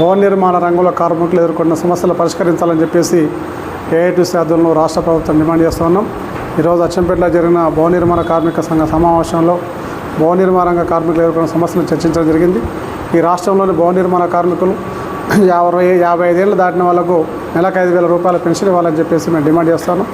భవన నిర్మాణ రంగంలో కార్మికులు ఎదుర్కొన్న సమస్యలు పరిష్కరించాలని చెప్పేసి ఏఐటీసీ ఆధ్వర్యంలో రాష్ట్ర ప్రభుత్వం డిమాండ్ చేస్తూ ఉన్నాం. ఈరోజు అచ్చంపేటలో జరిగిన భవన నిర్మాణ కార్మిక సంఘ సమావేశంలో భవన నిర్మాణ రంగ కార్మికులు ఎదుర్కొన్న సమస్యలను చర్చించడం జరిగింది. ఈ రాష్ట్రంలోని భవన నిర్మాణ కార్మికులు యాభై యాభై ఐదేళ్ళు దాటిన వాళ్ళకు నెలకు ఐదు వేల రూపాయల పెన్షన్ ఇవ్వాలని చెప్పేసి మేము డిమాండ్ చేస్తాను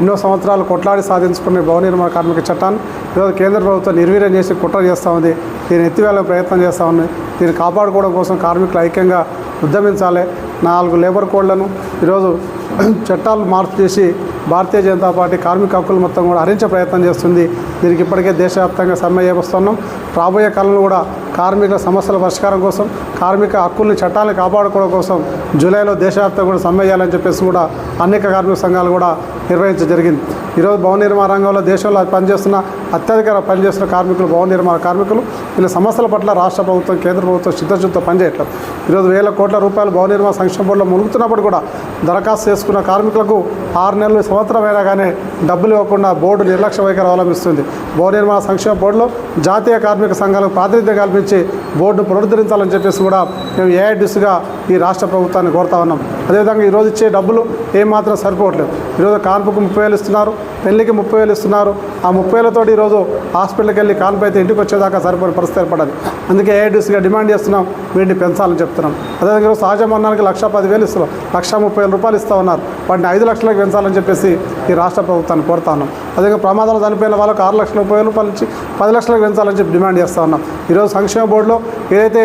ఎన్నో సంవత్సరాలు కొట్లాడి సాధించుకునే భవన నిర్మాణ కార్మిక చట్టాన్ని ఈరోజు కేంద్ర ప్రభుత్వం నిర్వీర్యం చేసి కుట్ర చేస్తూ ఉంది. దీన్ని ఎత్తివేళ ప్రయత్నం చేస్తూ ఉంది. దీన్ని కాపాడుకోవడం కోసం కార్మికులు ఐక్యంగా ఉద్యమించాలి నాలుగు లేబర్ కోడ్లను ఈరోజు చట్టాలు మార్పు చేసి భారతీయ జనతా పార్టీ కార్మిక హక్కులు మొత్తం కూడా హరించే ప్రయత్నం చేస్తుంది. దీనికి ఇప్పటికే దేశవ్యాప్తంగా సమ్మె చేస్తున్నాం రాబోయే కాలంలో కూడా కార్మికుల సమస్యల పరిష్కారం కోసం కార్మిక హక్కుల్ని చట్టాలను కాపాడుకోవడం కోసం జూలైలో దేశవ్యాప్తంగా కూడా సమ్మె చేయాలని చెప్పేసి కూడా అనేక కార్మిక సంఘాలు కూడా నిర్వహించడం జరిగింది. ఈరోజు భవన నిర్మాణ రంగంలో దేశంలో పనిచేస్తున్న అత్యధిక పనిచేస్తున్న కార్మికులు భవన నిర్మాణ కార్మికులు వీళ్ళ సమస్యల పట్ల రాష్ట్ర ప్రభుత్వం కేంద్ర ప్రభుత్వం చిత్తశుద్ధితో పనిచేయట్లేదు. ఈరోజు వేల కోట్ల రూపాయలు భవన నిర్మాణ సంక్షేమ బోర్డులో మునుగుతున్నప్పుడు కూడా దరఖాస్తు చేసుకున్న కార్మికులకు ఆరు నెలలు సంవత్సరం కానీ డబ్బులు ఇవ్వకుండా బోర్డు నిర్లక్ష్య వైఖరి అవలంబిస్తుంది. భవన నిర్మాణ సంక్షేమ బోర్డులో జాతీయ కార్మిక సంఘాలకు ప్రాతినిధ్యం కల్పించి బోర్డును పునరుద్ధరించాలని చెప్పేసి కూడా మేము ఏఐడిస్గా ఈ రాష్ట్ర ప్రభుత్వాన్ని కోరుతా ఉన్నాం. అదేవిధంగా ఈరోజు ఇచ్చే డబ్బులు ఏమాత్రం సరిపోవట్లేదు. ఈరోజు కాన్పుకు ముప్పై వేలు ఇస్తున్నారు పెళ్ళికి ముప్పై వేలు ఇస్తున్నారు. ఆ ముప్పై వేలతో ఈరోజు హాస్పిటల్కి వెళ్ళి కాన్పు అయితే ఇంటికి వచ్చేదాకా సరిపోయిన పరిస్థితి ఏర్పడదు. అందుకే ఏఐడిస్గా డిమాండ్ చేస్తున్నాం వీటిని పెంచాలని చెప్తున్నాం. అదేవిధంగా ఈరోజు సహజ మరణానికి లక్ష పదివేలు ఇస్తున్నాం లక్ష ముప్పై వేల రూపాయలు ఇస్తూ ఉన్నారు. వాటిని ఐదు లక్షలకు పెంచాలని చెప్పేసి ఈ రాష్ట్ర ప్రభుత్వాన్ని కోరుతా ఉన్నాం. అదేవిధంగా ప్రమాదాలు చనిపోయిన వాళ్ళకి ఆరు లక్షల ముప్పై వేల రూపాయలు ఇచ్చి పది లక్షలకు పెంచాలని చెప్పి డిమాండ్ చేస్తూ ఉన్నాం. ఈరోజు సంక్షేమ బోర్డులో ఏదైతే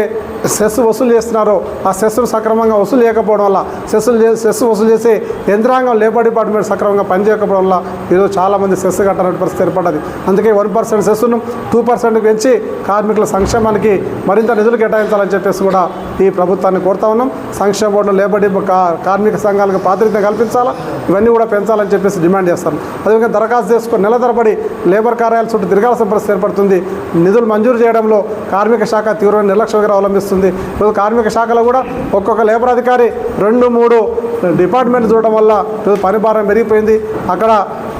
సెస్ వసూలు చేస్తున్నారో. ఆ సెస్సులు సక్రమంగా వసూలు చేయకపోవడం వల్ల సెస్సులు సెస్ వసూలు చేసే యంత్రాంగం లేబర్ డిపార్ట్మెంట్ సక్రమంగా పనిచేయకపోవడం వల్ల ఈరోజు చాలామంది సెస్ కట్టాలని పరిస్థితి ఏర్పడ్డది. అందుకే వన్ పర్సెంట్ సెస్సును టూ పర్సెంట్ పెంచి కార్మికుల సంక్షేమానికి మరింత నిధులు కేటాయించాలని చెప్పేసి కూడా ఈ ప్రభుత్వాన్ని కోరుతా ఉన్నాం. సంక్షేమ బోర్డులో లేబర్ కార్మిక సంఘాలకు ప్రాతినిధ్యం కల్పించాలా? ఇవన్నీ కూడా పెంచాలని చెప్పేసి డిమాండ్ చేస్తాం అదేవిధంగా దరఖాస్తు చేసుకుని నెల తరబడి లేబర్ కార్యాలయాల చుట్టూ తిరగాల్సిన పరిస్థితి ఏర్పడుతుంది. నిధులు మంజూరు చేయడంలో కార్మిక శాఖ తీవ్రమైన నిర్లక్ష్యంగా అవలంబిస్తుంది. ఈరోజు కార్మిక శాఖలో కూడా ఒక్కొక్క లేబర్ అధికారి రెండు మూడు డిపార్ట్మెంట్ చూడడం వల్ల పని భారం పెరిగిపోయింది. అక్కడ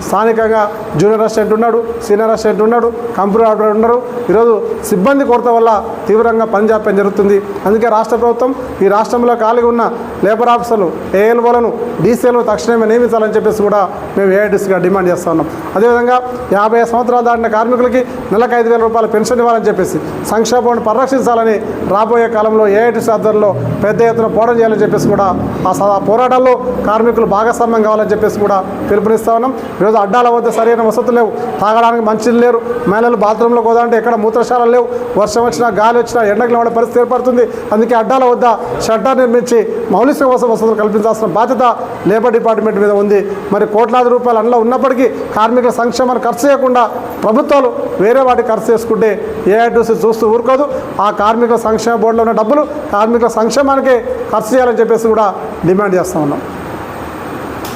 స్థానికంగా జూనియర్ అసిస్టెంట్ ఉన్నాడు సీనియర్ అసిస్టెంట్ ఉన్నాడు కంప్యూటర్ ఆపరేటర్ ఉన్నారు. ఈరోజు సిబ్బంది కొరత వల్ల తీవ్రంగా పనిచేపడం జరుగుతుంది. అందుకే రాష్ట్ర ప్రభుత్వం ఈ రాష్ట్రంలో ఖాళీగా ఉన్న లేబర్ ఆఫీసర్లు ఏఎల్ఓలను డీసీఎల్ను తక్షణమే నియమించాలని చెప్పేసి కూడా మేము ఏఐడిస్గా డిమాండ్ చేస్తా ఉన్నాం. అదేవిధంగా యాభై సంవత్సరాలు దాటిన కార్మికులకి నెలకు ఐదు వేల రూపాయల పెన్షన్ ఇవ్వాలని చెప్పేసి సంక్షేమాన్ని పరిరక్షించాలని రాబోయే కాలంలో ఏఐటిసి ఆధ్వర్యంలో పెద్ద ఎత్తున పోరాటం చేయాలని చెప్పేసి కూడా ఆ సదా ఆ పోరాటాల్లో కార్మికులు భాగస్వామ్యం కావాలని చెప్పేసి కూడా పిలుపునిస్తా ఉన్నాం. ఈరోజు అడ్డాల వద్ద సరైన వసతులు లేవు. తాగడానికి మంచిలు లేరు. మహిళలు బాత్రూంలో పోదామంటే ఎక్కడ మూత్రశాలలు లేవు. వర్షం వచ్చినా గాలి వచ్చినా ఎండకు లేవడే పరిస్థితి ఏర్పడుతుంది. అందుకే అడ్డాల వద్ద షట్టర్ నిర్మించి మౌలిక వసతులు కల్పించాల్సిన బాధ్యత లేబర్ డిపార్ట్మెంట్ మీద ఉంది. మరి కోట్లాది రూపాయలు అందులో ఉన్నప్పటికీ కార్మికుల సంక్షేమాన్ని ఖర్చు చేయకుండా ప్రభుత్వాలు వేరే వాటికి ఖర్చు చేసుకుంటే ఏఐటీసీ చూస్తూ ఊరుకోదు. ఆ కార్మికుల సంక్షేమ బోర్డులో ఉన్న డబ్బులు కార్మికుల సంక్షేమానికే ఖర్చు చేయాలని చెప్పేసి కూడా డిమాండ్ చేస్తూ ఉన్నాం.